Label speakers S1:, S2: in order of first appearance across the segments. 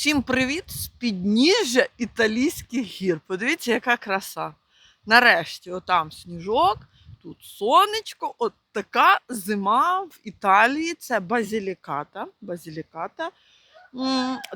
S1: Всім привіт з підніжжя італійських гір. Подивіться, яка краса. Нарешті, отам сніжок, тут сонечко, от така зима в Італії. Це базіліката. базіліката.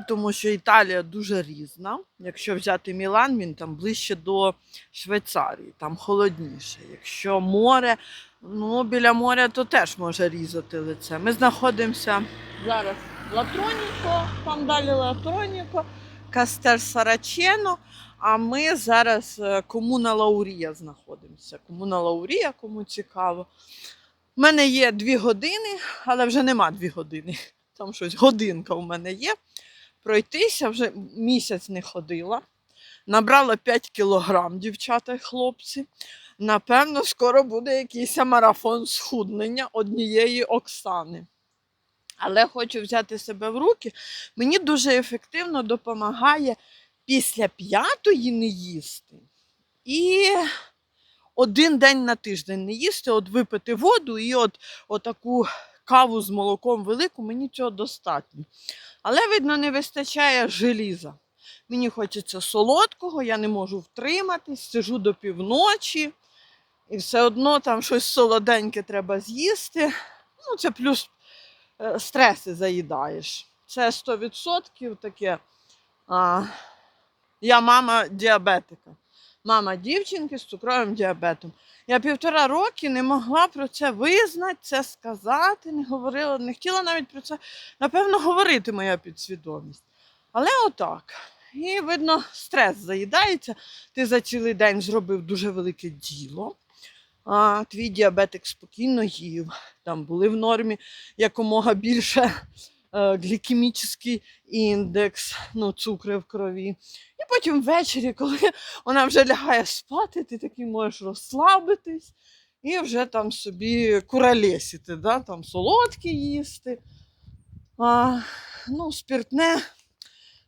S1: Тому що Італія дуже різна. Якщо взяти Мілан, він там ближче до Швейцарії, там холодніше. Якщо море, ну біля моря, то теж може різати лице. Ми знаходимося зараз Латроніко, там далі Латроніко, Кастель Сарачено. А ми зараз е, комуна Лаурія знаходимося. Комуна Лаурія, кому цікаво. У мене є дві години, але вже нема дві години. Там щось годинка у мене є. Пройтися вже місяць не ходила. Набрала 5 кілограм, дівчата і хлопці. Напевно, скоро буде якийсь марафон схуднення однієї Оксани. Але хочу взяти себе в руки. Мені дуже ефективно допомагає після п'ятої не їсти і один день на тиждень не їсти, от випити воду і от, отаку каву з молоком велику, мені цього достатньо. Але, видно, не вистачає желіза. Мені хочеться солодкого, я не можу втриматись, сижу до півночі, і все одно там щось солоденьке треба з'їсти. Ну, це плюс стреси заїдаєш. Це 100% таке. А, я мама діабетика. Мама дівчинки з цукровим діабетом. Я півтора роки не могла про це визнати, це сказати, не говорила, не хотіла навіть про це, напевно, говорити моя підсвідомість. Але отак. І, видно, стрес заїдається. Ти за цілий день зробив дуже велике діло. А, твій діабетик спокійно їв. Там були в нормі якомога більше е, глікемічний індекс, ну, цукри в крові. І потім ввечері, коли вона вже лягає спати, ти такий можеш розслабитись і вже там собі куралесіти, да? там солодкі їсти. А, ну, спиртне,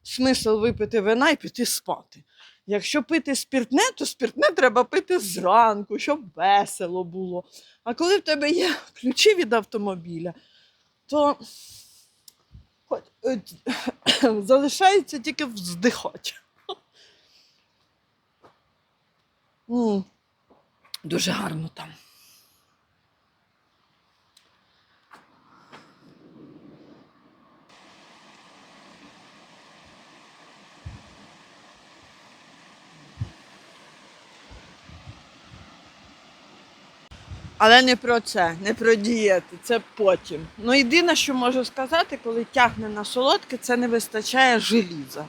S1: смисл випити вина і піти спати. Якщо пити спиртне, то спиртне треба пити зранку, щоб весело було. А коли в тебе є ключі від автомобіля, то е, залишається тільки вздихати. Дуже гарно там. Але не про це, не про дієти, це потім. Ну, єдине, що можу сказати, коли тягне на солодке, це не вистачає желіза.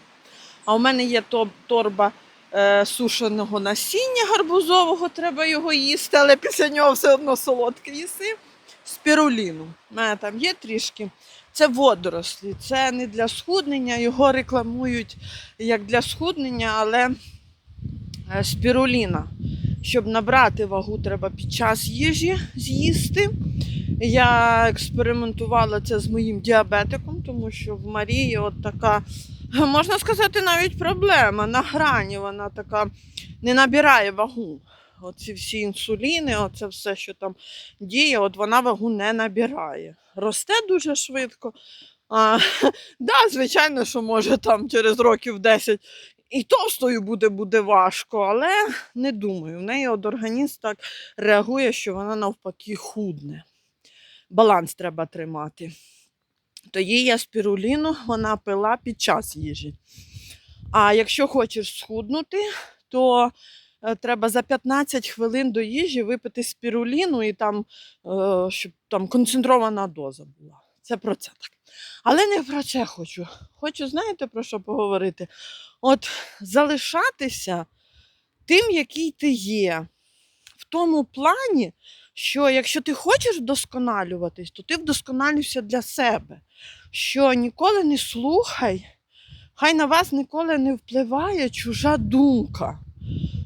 S1: А у мене є торба е, сушеного насіння гарбузового, треба його їсти, але після нього все одно солодке їси. Спіруліну. У мене там є трішки. Це водорослі, це не для схуднення, його рекламують як для схуднення, але е, спіруліна. Щоб набрати вагу, треба під час їжі з'їсти. Я експериментувала це з моїм діабетиком, тому що в Марії от така, можна сказати, навіть проблема. На грані вона така не набирає вагу. Оці всі інсуліни, оце все, що там діє, от вона вагу не набирає. Росте дуже швидко. А, да, звичайно, що може там через років 10 і товстою буде, буде важко, але не думаю. В неї от організм так реагує, що вона навпаки худне. Баланс треба тримати. То їй я спіруліну вона пила під час їжі. А якщо хочеш схуднути, то е, треба за 15 хвилин до їжі випити спіруліну і там, е, щоб там концентрована доза була. Це про це так. Але не про це хочу. Хочу, знаєте, про що поговорити? От залишатися тим, який ти є. В тому плані, що якщо ти хочеш вдосконалюватись, то ти вдосконалюєшся для себе. Що ніколи не слухай, хай на вас ніколи не впливає чужа думка,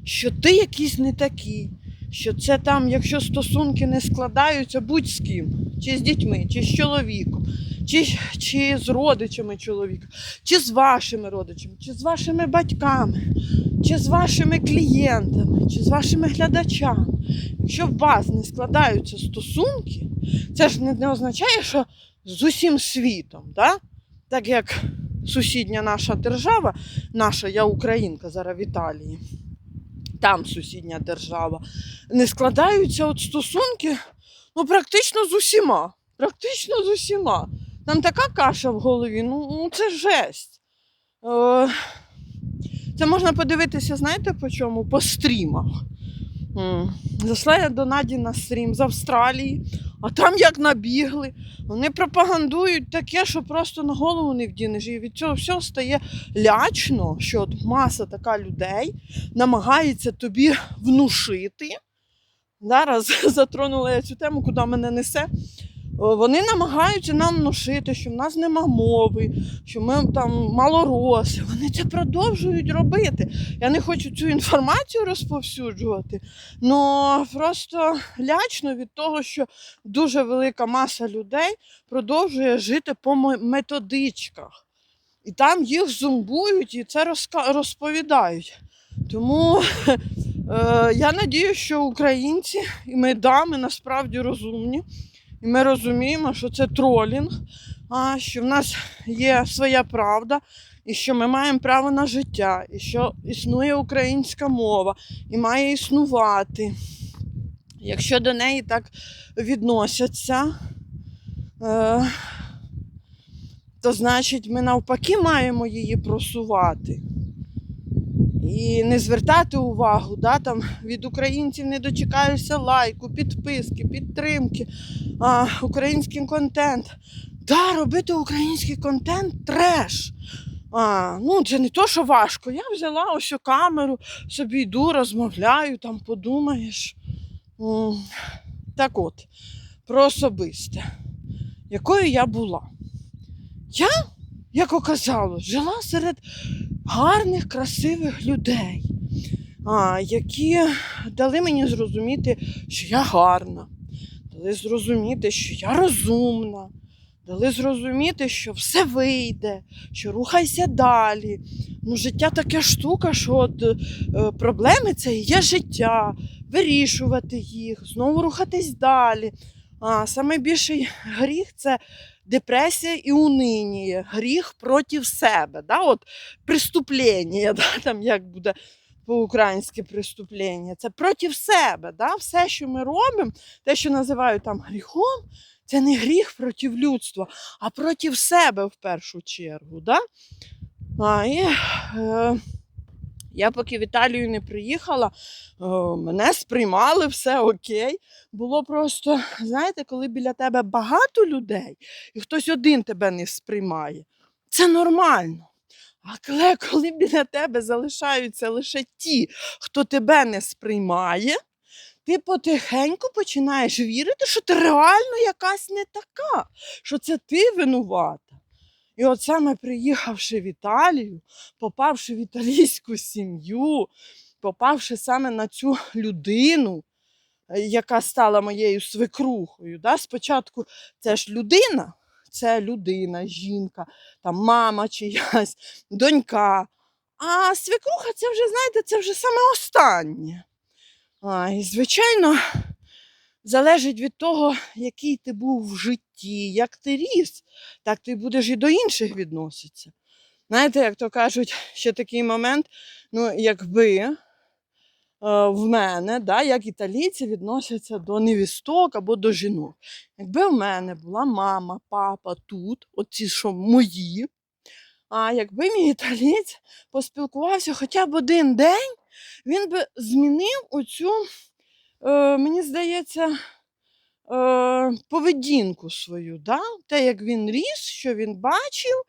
S1: що ти якийсь не такий, що це там, якщо стосунки не складаються, будь з ким, чи з дітьми, чи з чоловіком, чи, чи з родичами чоловіка, чи з вашими родичами, чи з вашими батьками, чи з вашими клієнтами, чи з вашими глядачами. Якщо в вас не складаються стосунки, це ж не, не означає, що з усім світом, да? так як сусідня наша держава, наша, я українка зараз в Італії, там сусідня держава, не складаються от стосунки ну, практично з усіма. Практично з усіма. Там така каша в голові, ну, ну це жесть. Е, це можна подивитися, знаєте по чому? По стрімах. Зайшла я до Наді на стрім з Австралії, а там як набігли. Вони пропагандують таке, що просто на голову не вдінеш. І від цього всього стає лячно, що от маса така людей намагається тобі внушити. Зараз затронула я цю тему, куди мене несе. О, Вони намагаються нам внушити, що в нас нема мови, що ми там малороси. Вони це продовжують робити. Я не хочу цю інформацію розповсюджувати, але просто лячно від того, що дуже велика маса людей продовжує жити по методичках. І там їх зумбують і це розповідають. Тому е, я надію, що українці і ми дами насправді розумні. І ми розуміємо, що це тролінг, а що в нас є своя правда, і що ми маємо право на життя, і що існує українська мова і має існувати. Якщо до неї так відносяться, е, то значить ми навпаки маємо її просувати. І не звертати увагу, да, там від українців не дочекаєшся лайку, підписки, підтримки, а, український контент. Да, робити український контент треш. А, ну, це не то, що важко. Я взяла ось камеру, собі йду, розмовляю, там подумаєш. Так от, про особисте. Якою я була? Я, як оказалось, жила серед гарних, красивих людей, які дали мені зрозуміти, що я гарна, дали зрозуміти, що я розумна, дали зрозуміти, що все вийде, що рухайся далі. Ну, життя таке штука, що от, е, проблеми це і є життя, вирішувати їх, знову рухатись далі. А найбільший гріх це депресія і унинія, гріх проти себе. Да? От преступлення, да? там як буде по-українськи преступлення. Це проти себе. Да? Все, що ми робимо, те, що називають там гріхом, це не гріх проти людства, а проти себе в першу чергу. Да? А, і, е, я поки в Італію не приїхала, е, мене сприймали, все окей. Було просто, знаєте, коли біля тебе багато людей, і хтось один тебе не сприймає, це нормально. А коли, коли біля тебе залишаються лише ті, хто тебе не сприймає, ти потихеньку починаєш вірити, що ти реально якась не така, що це ти винувата. І от саме приїхавши в Італію, попавши в італійську сім'ю, попавши саме на цю людину, е, яка стала моєю свекрухою. Да? Спочатку це ж людина, це людина, жінка, там мама чиясь, донька. А свекруха це вже, знаєте, це вже саме останнє. А, і, звичайно, залежить від того, який ти був в житті, як ти ріс, так ти будеш і до інших відноситися. Знаєте, як то кажуть, ще такий момент, ну, якби в мене, да, як італійці відносяться до невісток або до жінок. Якби в мене була мама, папа тут, оці що мої, а якби мій італієць поспілкувався хоча б один день, він би змінив оцю, е, мені здається, е, поведінку свою. Да? Те, як він ріс, що він бачив,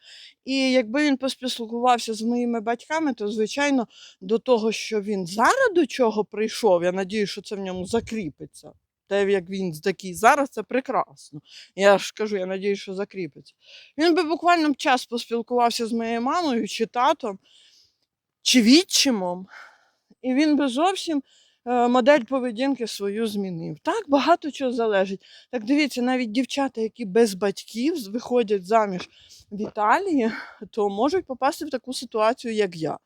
S1: і якби він поспілкувався з моїми батьками, то, звичайно, до того, що він зараз до чого прийшов, я надію, що це в ньому закріпиться. Те, як він такий зараз, це прекрасно. Я ж кажу, я надію, що закріпиться. Він би буквально час поспілкувався з моєю мамою чи татом, чи відчимом, і він би зовсім модель поведінки свою змінив. Так багато чого залежить. Так дивіться, навіть дівчата, які без батьків виходять заміж в Італії, то можуть попасти в таку ситуацію, як я.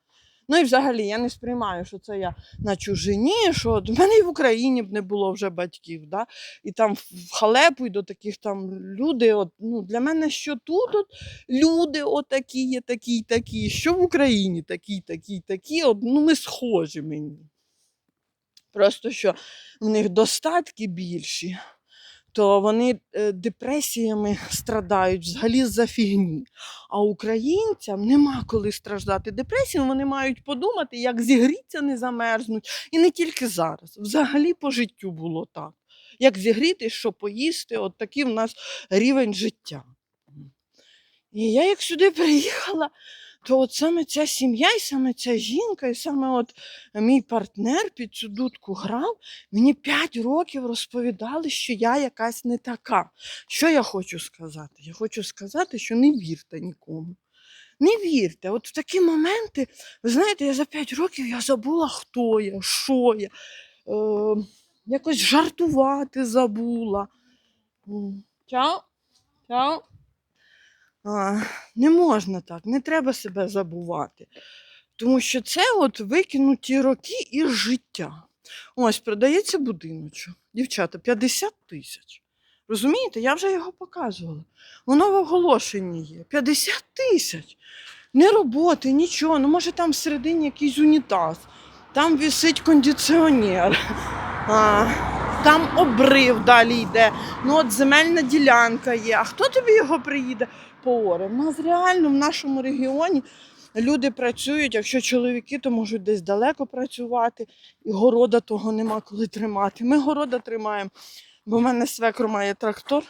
S1: Ну і взагалі я не сприймаю, що це я на чужині, що в мене і в Україні б не було вже батьків. Да? І там в халепу і до таких там люди. От, ну, для мене що тут от, люди отакі є, такі, такі, що в Україні такі, такі, такі, от, ну ми схожі мені. Просто що в них достатки більші, то вони е, депресіями страдають взагалі за фігні. А українцям нема коли страждати депресією, вони мають подумати, як зігріться, не замерзнуть. І не тільки зараз. Взагалі по життю було так. Як зігріти, що поїсти, от такий в нас рівень життя. І я як сюди приїхала, то от саме ця сім'я, і саме ця жінка, і саме от мій партнер під цю дудку грав, мені 5 років розповідали, що я якась не така. Що я хочу сказати? Я хочу сказати, що не вірте нікому. Не вірте, от в такі моменти, ви знаєте, я за 5 років я забула, хто я, що я. Е, якось жартувати забула. Чао. Чао. Не можна так, не треба себе забувати. Тому що це от викинуті роки із життя. Ось продається будиночок. Дівчата, 50 тисяч. Розумієте, я вже його показувала. Воно в оголошенні є. 50 тисяч. Не роботи, нічого. Ну, може, там всередині якийсь унітаз, там висить кондиціонер, а, там обрив далі йде. Ну, от земельна ділянка є. А хто тобі його приїде по орам? У нас реально в нашому регіоні люди працюють, якщо чоловіки, то можуть десь далеко працювати, і города того нема коли тримати. Ми города тримаємо, бо в мене свекр має трактор,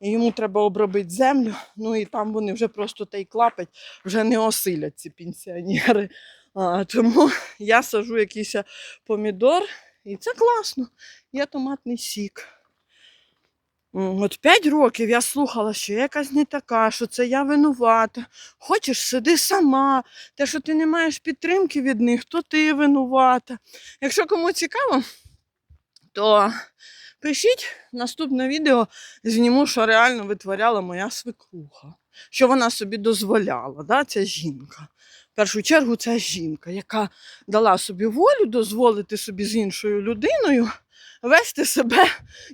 S1: і йому треба обробити землю. Ну і там вони вже просто та й клапать, вже не осилять ці пенсіонери. А, тому я сажу якийсь помідор, і це класно. Є томатний сік. От 5 років я слухала, що я якась не така, що це я винувата. Хочеш, сиди сама. Те, що ти не маєш підтримки від них, то ти винувата. Якщо кому цікаво, то пишіть наступне відео, зніму, що реально витворяла моя свекруха. Що вона собі дозволяла, да, ця жінка. В першу чергу це жінка, яка дала собі волю дозволити собі з іншою людиною вести себе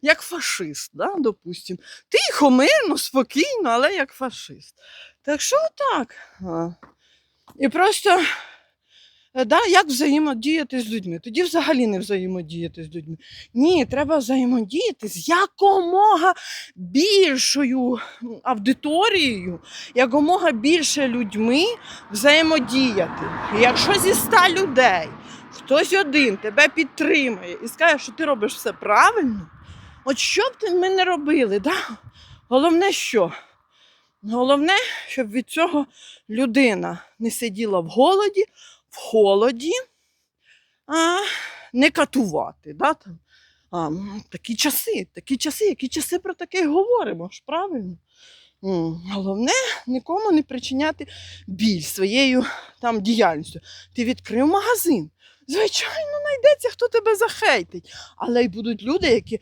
S1: як фашист, да, допустим. Тихо, мирно, спокійно, але як фашист. Так що так. І просто да, як взаємодіяти з людьми? Тоді взагалі не взаємодіяти з людьми. Ні, треба взаємодіяти з якомога більшою аудиторією, якомога більше людьми взаємодіяти. Якщо зі ста людей хтось один тебе підтримує і скаже, що ти робиш все правильно, от що б ми не робили, да? головне що? Головне, щоб від цього людина не сиділа в голоді, в холоді, а не катувати. Да? Там, а, такі часи, такі часи, які часи про таке й говоримо, ж правильно? Головне нікому не причиняти біль своєю там діяльністю. Ти відкрив магазин. Звичайно, знайдеться, хто тебе захейтить. Але й будуть люди, які е,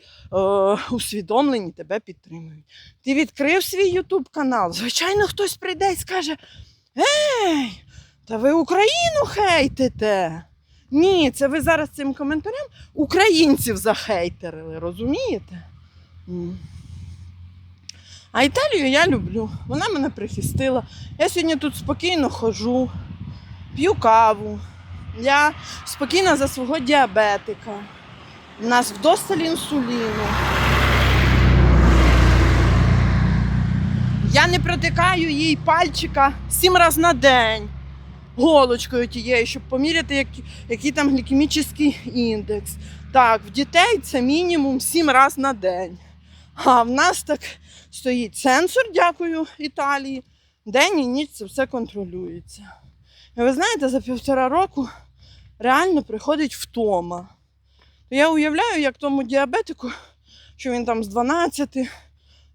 S1: усвідомлені тебе підтримують. Ти відкрив свій Ютуб канал. Звичайно, хтось прийде і скаже: Ей, та ви Україну хейтите. Ні, це ви зараз цим коментарем українців захейтерили, розумієте? А Італію я люблю. Вона мене прихистила. Я сьогодні тут спокійно ходжу, п'ю каву. Я спокійна за свого діабетика. У нас вдосталь інсуліну. Я не протикаю їй пальчика сім разів на день голочкою тією, щоб поміряти, який, який там глікемічний індекс. Так, в дітей це мінімум сім разів на день. А в нас так стоїть сенсор, дякую Італії. День і ніч це все контролюється. Ви знаєте, за півтора року реально приходить втома. Я уявляю, як тому діабетику, що він там з 12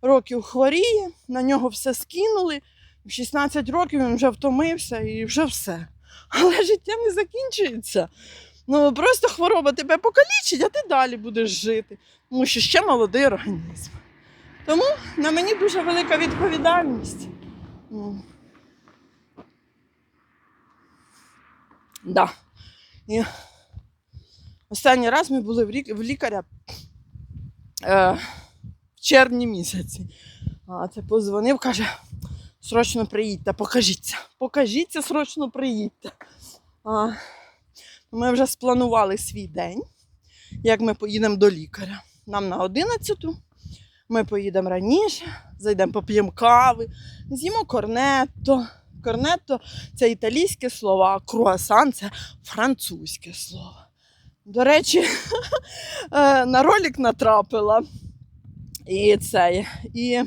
S1: років хворіє, на нього все скинули, в 16 років він вже втомився і вже все. Але життя не закінчується. Ну просто хвороба тебе покалічить, а ти далі будеш жити. Тому що ще молодий організм. Тому на мені дуже велика відповідальність. Да. І останній раз ми були в, лікаря е, в червні місяці. А це позвонив, каже, срочно приїдьте, покажіться. Покажіться, срочно приїдьте. А, ми вже спланували свій день, як ми поїдемо до лікаря. Нам на 11 ми поїдемо раніше, зайдемо, поп'ємо кави, з'їмо корнетто. Корнетто це італійське слово, а круасан це французьке слово. До речі, е, на ролик натрапила. І це. І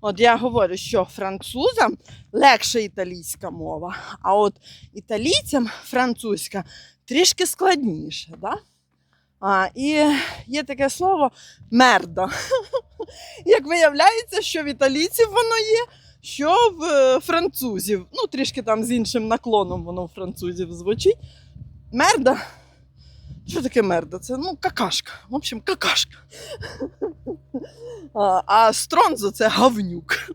S1: от я говорю, що французам легше італійська мова, а от італійцям французька трішки складніше. Да? А, і є таке слово мерда. Як виявляється, що в італійців воно є, що в е, французів. Ну, трішки там з іншим наклоном воно в французів звучить. Мерда. Що таке мерда? Це ну, какашка. В общем, какашка. А, а стронзо це гавнюк.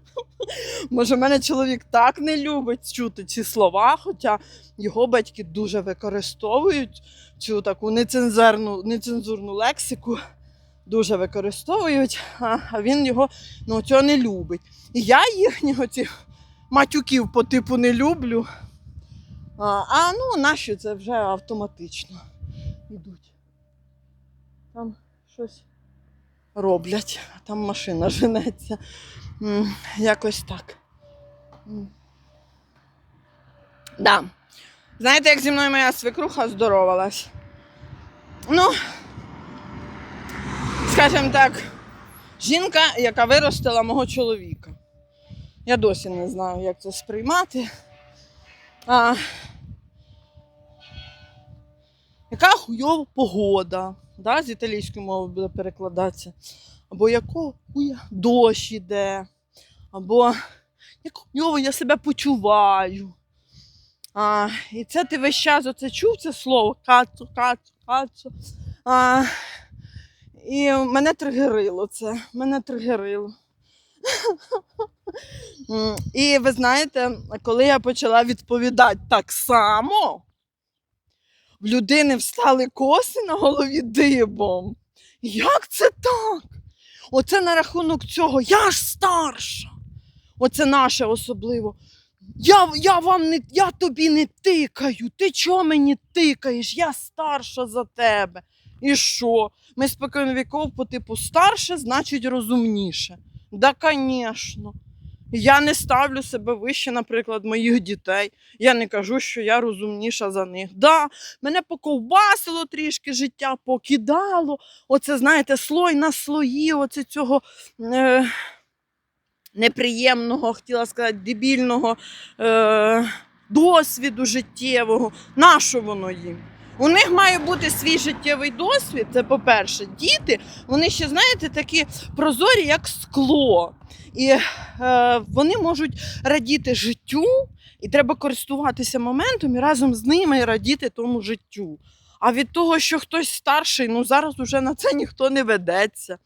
S1: Може, мене чоловік так не любить чути ці слова, хоча його батьки дуже використовують цю таку нецензурну, нецензурну лексику, дуже використовують, а він його ну, цього не любить. І я їхнього цих матюків по типу не люблю. А, а ну, наші це вже автоматично йдуть. Там щось роблять, а там машина женеться. Якось так. Да. Знаєте, як зі мною моя свекруха здоровалась? Ну, скажімо так, жінка, яка виростила мого чоловіка. Я досі не знаю, як це сприймати. А, яка хуйова погода, да, з італійської мови буде перекладатися. Або якого хуя дощ іде, або як хуйово я себе почуваю. А, і це ти весь час оце чув це слово кацу, кацу, кацу. А, і мене тригерило це. Мене тригерило. І ви знаєте, коли я почала відповідати так само, в людини встали коси на голові дибом. Як це так? Оце на рахунок цього. Я ж старша. Оце наше особливо. Я, я вам не я тобі не тикаю. Ти чого мені тикаєш? Я старша за тебе. І що? Ми спокійно віков по типу старше, значить розумніше. Да, звісно. Я не ставлю себе вище, наприклад, моїх дітей. Я не кажу, що я розумніша за них. Да, мене поковбасило трішки життя, покидало. Оце, знаєте, слой на слої, оце цього е, неприємного, хотіла сказати, дебільного е, досвіду життєвого. Нащо воно їм? У них має бути свій життєвий досвід. Це по-перше, діти, вони ще, знаєте, такі прозорі, як скло. І е, вони можуть радіти життю, і треба користуватися моментом і разом з ними радіти тому життю. А від того, що хтось старший, ну зараз уже на це ніхто не ведеться.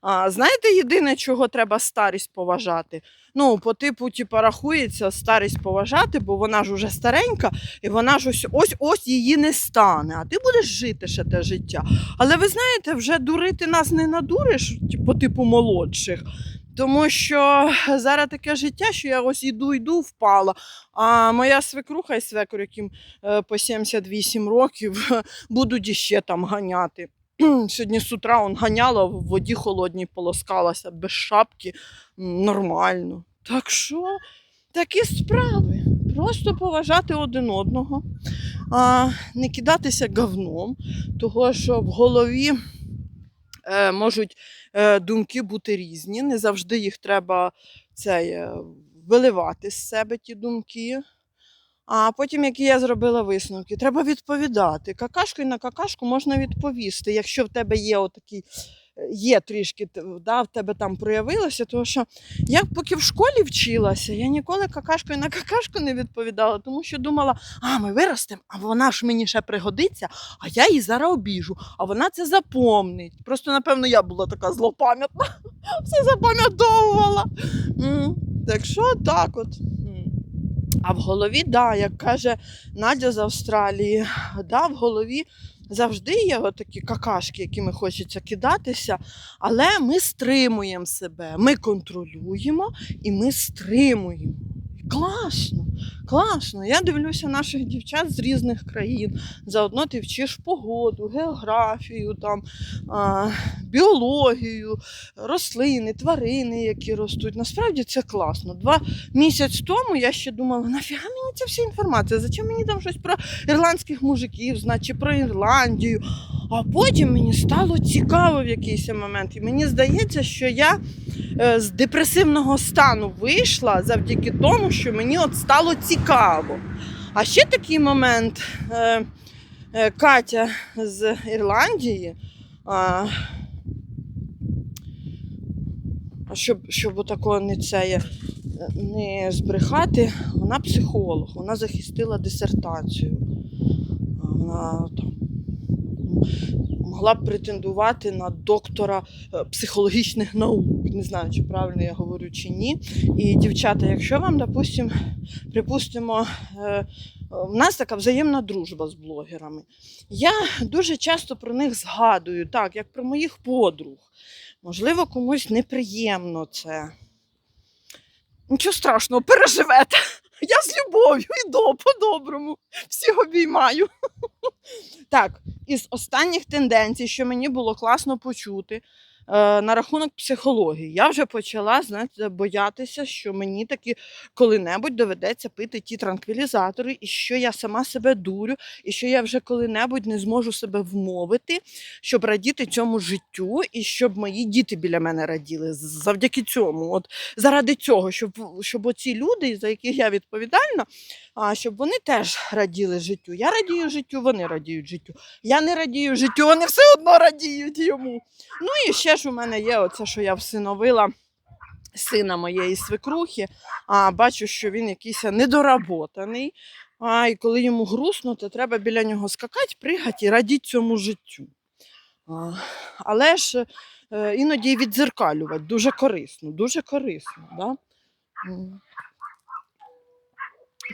S1: А, знаєте, єдине, чого треба старість поважати? Ну, по типу, типу, рахується старість поважати, бо вона ж уже старенька, і вона ж ось ось ось її не стане. А ти будеш жити ще те життя. Але ви знаєте, вже дурити нас не надуриш, по типу молодших. Тому що зараз таке життя, що я ось іду, йду, впала. А моя свекруха і свекор, яким е, по 78 років, будуть іще там ганяти. Сьогодні з утра он ганяла в воді холодній, полоскалася без шапки. Нормально. Так що такі справи. Просто поважати один одного, а не кидатися говном, того що в голові е, можуть е, думки бути різні. Не завжди їх треба цей, е, виливати з себе ті думки. А потім, які я зробила висновки, треба відповідати. Какашкою на какашку можна відповісти, якщо в тебе є отакий, е, є трішки, да, в тебе там проявилося, тому що я поки в школі вчилася, я ніколи какашкою на какашку не відповідала, тому що думала, а ми виростемо, а вона ж мені ще пригодиться, а я її зараз обіжу, а вона це запомнить. Просто, напевно, я була така злопам'ятна, все запам'ятовувала. Так що так от. А в голові, да, як каже Надя з Австралії, да, в голові завжди є такі какашки, якими хочеться кидатися, але ми стримуємо себе, ми контролюємо і ми стримуємо. Класно, класно. Я дивлюся наших дівчат з різних країн. Заодно ти вчиш погоду, географію, там, а, біологію, рослини, тварини, які ростуть. Насправді це класно. Два місяць тому я ще думала, нафіга мені ця вся інформація? Зачем мені там щось про ірландських мужиків, знати, чи про Ірландію? А потім мені стало цікаво в якийсь момент. І мені здається, що я е, з депресивного стану вийшла завдяки тому, що мені от стало цікаво. А ще такий момент. Е, е, Катя з Ірландії. Щоб, щоб отакого не це не збрехати, вона психолог, вона захистила дисертацію. Вона там могла б претендувати на доктора е, психологічних наук. Не знаю, чи правильно я говорю чи ні. І дівчата, якщо вам, допустим, припустимо, е, в нас така взаємна дружба з блогерами. Я дуже часто про них згадую, так, як про моїх подруг. Можливо, комусь неприємно це. Нічого страшного, переживете. Я з любов'ю йду по-доброму. Всіх обіймаю. Так, із останніх тенденцій, що мені було класно почути на рахунок психології, я вже почала знаєте, боятися, що мені таки коли-небудь доведеться пити ті транквілізатори, і що я сама себе дурю, і що я вже коли-небудь не зможу себе вмовити, щоб радіти цьому життю, і щоб мої діти біля мене раділи. Завдяки цьому, от заради цього, щоб, щоб оці люди, за яких я відповідальна, а, щоб вони теж раділи життю. Я радію життю, вони радіють життю. Я не радію життю, вони все одно радіють йому. Ну і ще ж у мене є оце, що я всиновила сина моєї свекрухи, а бачу, що він якийсь недоработаний. А, і коли йому грустно, то треба біля нього скакати, пригати і радіти цьому життю. А, але ж е, іноді й віддзеркалювати дуже корисно, дуже корисно. Да?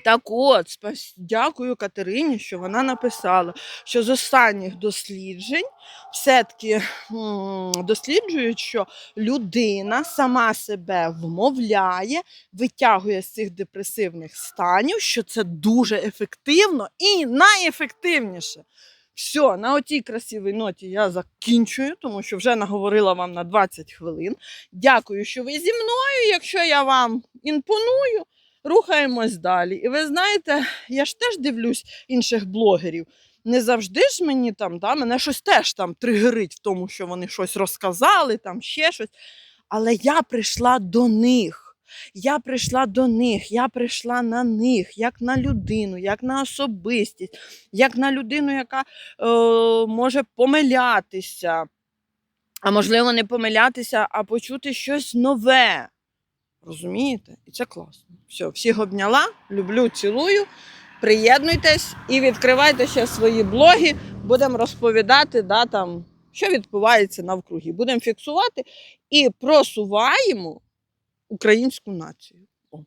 S1: Так от, спас- дякую Катерині, що вона написала, що з останніх досліджень все-таки досліджують, що людина сама себе вмовляє, витягує з цих депресивних станів, що це дуже ефективно і найефективніше. Все, на отій красивій ноті я закінчую, тому що вже наговорила вам на 20 хвилин. Дякую, що ви зі мною. Якщо я вам імпоную, рухаємось далі. І ви знаєте, я ж теж дивлюсь інших блогерів. Не завжди ж мені там, да, мене щось теж там тригерить в тому, що вони щось розказали, там ще щось. Але я прийшла до них. Я прийшла до них, я прийшла на них, як на людину, як на особистість, як на людину, яка е, може помилятися, а можливо, не помилятися, а почути щось нове. Розумієте? І це класно. Все, всіх обняла, люблю, цілую. Приєднуйтесь і відкривайте ще свої блоги. Будемо розповідати, да, там, що відбувається навкруги. Будемо фіксувати і просуваємо українську націю. О.